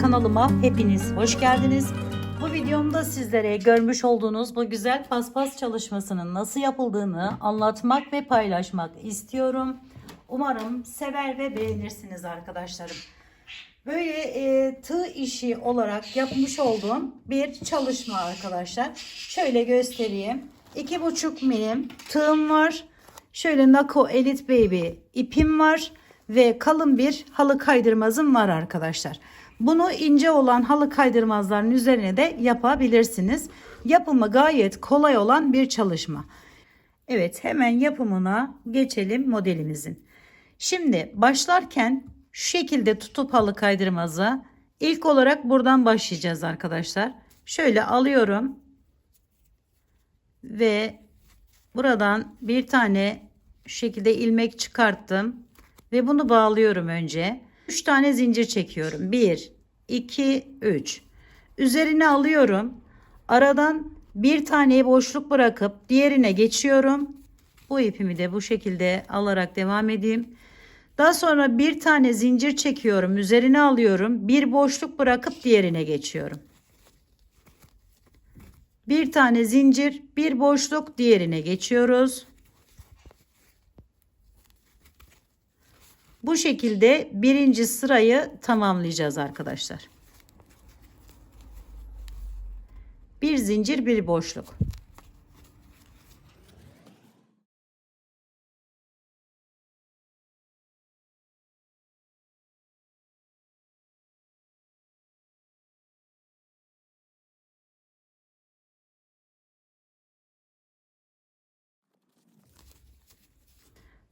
kanalıma hepiniz hoş geldiniz. Bu videomda sizlere görmüş olduğunuz bu güzel paspas çalışmasının nasıl yapıldığını anlatmak ve paylaşmak istiyorum. Umarım sever ve beğenirsiniz arkadaşlarım. Böyle e, tığ işi olarak yapmış olduğum bir çalışma arkadaşlar. Şöyle göstereyim. 2,5 milim tığım var. Şöyle Nako Elite Baby ipim var ve kalın bir halı kaydırmazım var arkadaşlar. Bunu ince olan halı kaydırmazların üzerine de yapabilirsiniz. Yapımı gayet kolay olan bir çalışma. Evet hemen yapımına geçelim modelimizin. Şimdi başlarken şu şekilde tutup halı kaydırmazı ilk olarak buradan başlayacağız arkadaşlar. Şöyle alıyorum ve buradan bir tane şu şekilde ilmek çıkarttım ve bunu bağlıyorum önce. 3 tane zincir çekiyorum. 1 2 3. Üzerine alıyorum. Aradan bir taneyi boşluk bırakıp diğerine geçiyorum. Bu ipimi de bu şekilde alarak devam edeyim. Daha sonra bir tane zincir çekiyorum. Üzerine alıyorum. Bir boşluk bırakıp diğerine geçiyorum. Bir tane zincir, bir boşluk diğerine geçiyoruz. Bu şekilde birinci sırayı tamamlayacağız arkadaşlar. Bir zincir, bir boşluk.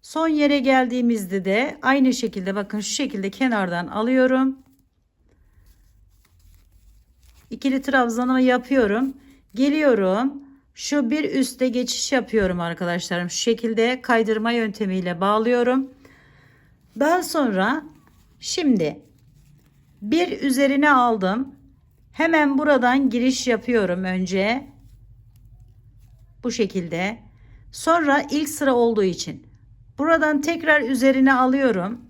Son yere geldiğimizde de aynı şekilde bakın şu şekilde kenardan alıyorum. İkili trabzanımı yapıyorum. Geliyorum. Şu bir üste geçiş yapıyorum arkadaşlarım. Şu şekilde kaydırma yöntemiyle bağlıyorum. Daha sonra şimdi bir üzerine aldım. Hemen buradan giriş yapıyorum önce. Bu şekilde. Sonra ilk sıra olduğu için Buradan tekrar üzerine alıyorum.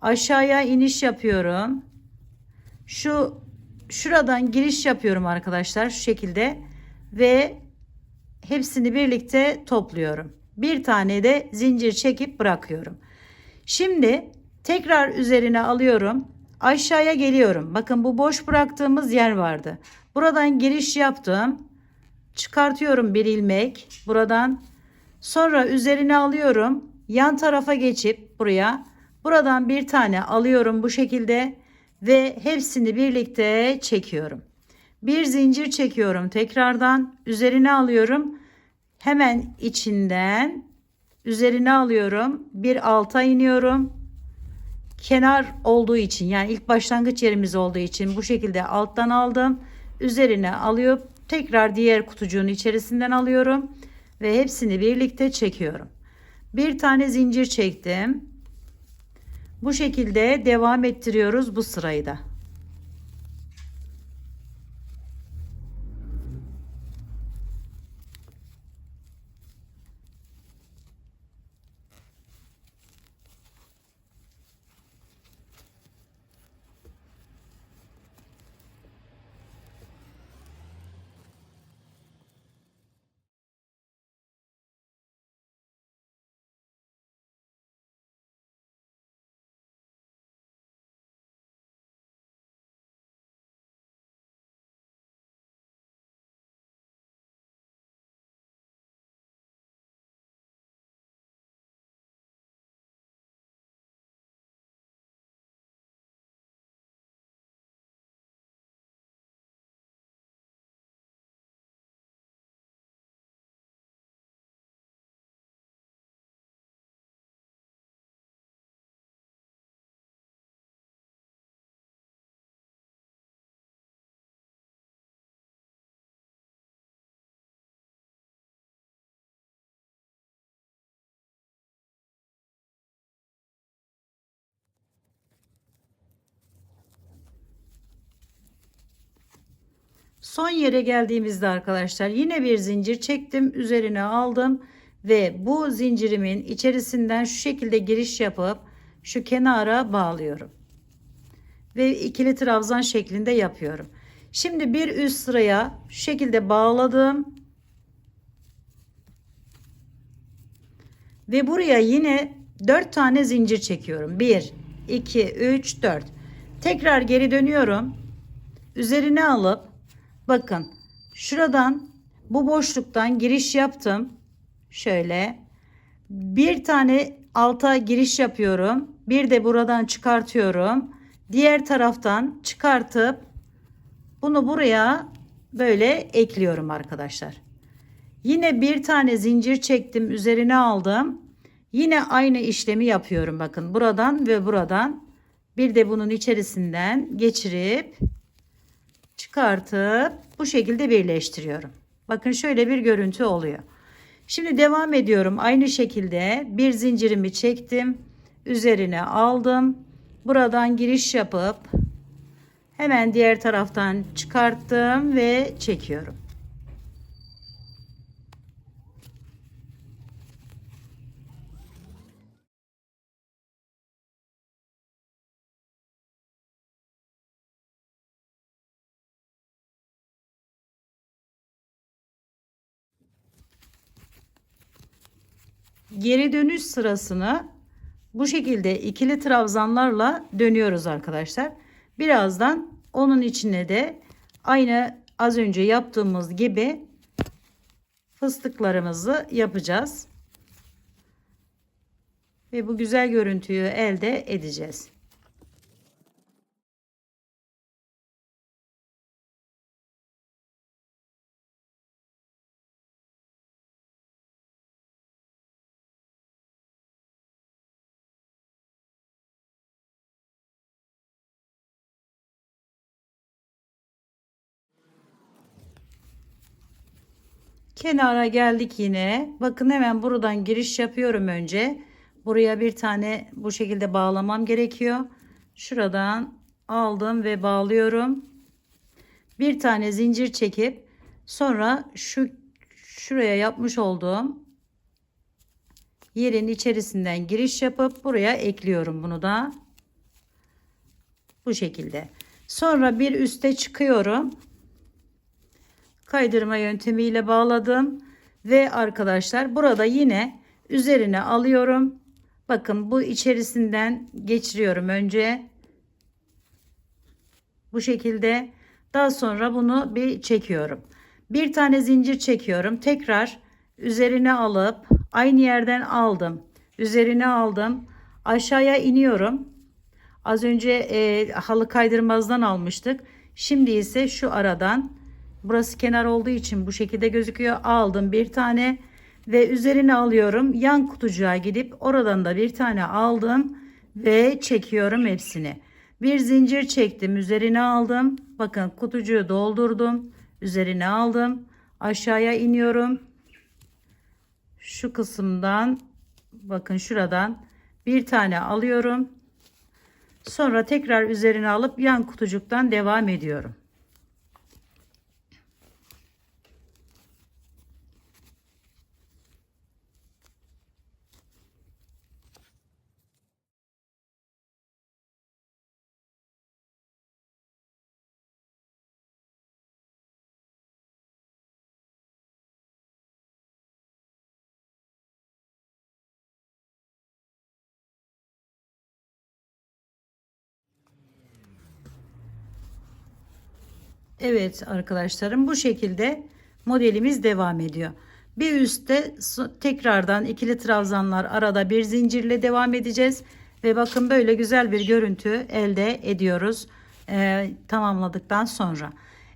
Aşağıya iniş yapıyorum. Şu şuradan giriş yapıyorum arkadaşlar şu şekilde ve hepsini birlikte topluyorum. Bir tane de zincir çekip bırakıyorum. Şimdi tekrar üzerine alıyorum. Aşağıya geliyorum. Bakın bu boş bıraktığımız yer vardı. Buradan giriş yaptım. Çıkartıyorum bir ilmek. Buradan sonra üzerine alıyorum yan tarafa geçip buraya buradan bir tane alıyorum bu şekilde ve hepsini birlikte çekiyorum. Bir zincir çekiyorum tekrardan üzerine alıyorum. Hemen içinden üzerine alıyorum. Bir alta iniyorum. Kenar olduğu için yani ilk başlangıç yerimiz olduğu için bu şekilde alttan aldım. Üzerine alıp tekrar diğer kutucuğun içerisinden alıyorum ve hepsini birlikte çekiyorum bir tane zincir çektim. Bu şekilde devam ettiriyoruz bu sırayı da. Son yere geldiğimizde arkadaşlar yine bir zincir çektim. Üzerine aldım ve bu zincirimin içerisinden şu şekilde giriş yapıp şu kenara bağlıyorum. ve ikili trabzan şeklinde yapıyorum. Şimdi bir üst sıraya şu şekilde bağladım. Ve buraya yine 4 tane zincir çekiyorum. 1, 2, 3, 4. Tekrar geri dönüyorum. Üzerine alıp bakın şuradan bu boşluktan giriş yaptım. Şöyle bir tane alta giriş yapıyorum. Bir de buradan çıkartıyorum. Diğer taraftan çıkartıp bunu buraya böyle ekliyorum arkadaşlar. Yine bir tane zincir çektim üzerine aldım. Yine aynı işlemi yapıyorum bakın buradan ve buradan bir de bunun içerisinden geçirip çıkartıp bu şekilde birleştiriyorum. Bakın şöyle bir görüntü oluyor. Şimdi devam ediyorum. Aynı şekilde bir zincirimi çektim. Üzerine aldım. Buradan giriş yapıp hemen diğer taraftan çıkarttım ve çekiyorum. Geri dönüş sırasını bu şekilde ikili trabzanlarla dönüyoruz arkadaşlar. Birazdan onun içine de aynı az önce yaptığımız gibi fıstıklarımızı yapacağız. Ve bu güzel görüntüyü elde edeceğiz. Kenara geldik yine. Bakın hemen buradan giriş yapıyorum önce. Buraya bir tane bu şekilde bağlamam gerekiyor. Şuradan aldım ve bağlıyorum. Bir tane zincir çekip sonra şu şuraya yapmış olduğum yerin içerisinden giriş yapıp buraya ekliyorum bunu da. Bu şekilde. Sonra bir üste çıkıyorum kaydırma yöntemiyle bağladım. Ve arkadaşlar burada yine üzerine alıyorum. Bakın bu içerisinden geçiriyorum önce. Bu şekilde. Daha sonra bunu bir çekiyorum. Bir tane zincir çekiyorum. Tekrar üzerine alıp aynı yerden aldım. Üzerine aldım. Aşağıya iniyorum. Az önce e, halı kaydırmazdan almıştık. Şimdi ise şu aradan Burası kenar olduğu için bu şekilde gözüküyor. Aldım bir tane ve üzerine alıyorum. Yan kutucuğa gidip oradan da bir tane aldım ve çekiyorum hepsini. Bir zincir çektim, üzerine aldım. Bakın kutucuğu doldurdum. Üzerine aldım. Aşağıya iniyorum. Şu kısımdan bakın şuradan bir tane alıyorum. Sonra tekrar üzerine alıp yan kutucuktan devam ediyorum. Evet arkadaşlarım bu şekilde modelimiz devam ediyor. Bir üstte tekrardan ikili trabzanlar arada bir zincirle devam edeceğiz. Ve bakın böyle güzel bir görüntü elde ediyoruz e, tamamladıktan sonra.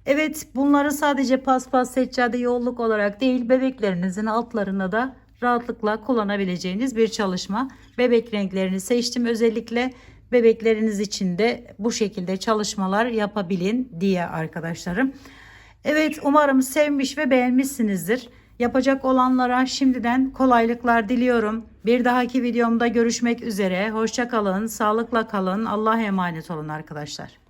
Evet bunları sadece paspas, seccade, yolluk olarak değil bebeklerinizin altlarına da rahatlıkla kullanabileceğiniz bir çalışma. Bebek renklerini seçtim özellikle bebekleriniz için de bu şekilde çalışmalar yapabilin diye arkadaşlarım. Evet umarım sevmiş ve beğenmişsinizdir. Yapacak olanlara şimdiden kolaylıklar diliyorum. Bir dahaki videomda görüşmek üzere. Hoşça kalın, sağlıkla kalın. Allah'a emanet olun arkadaşlar.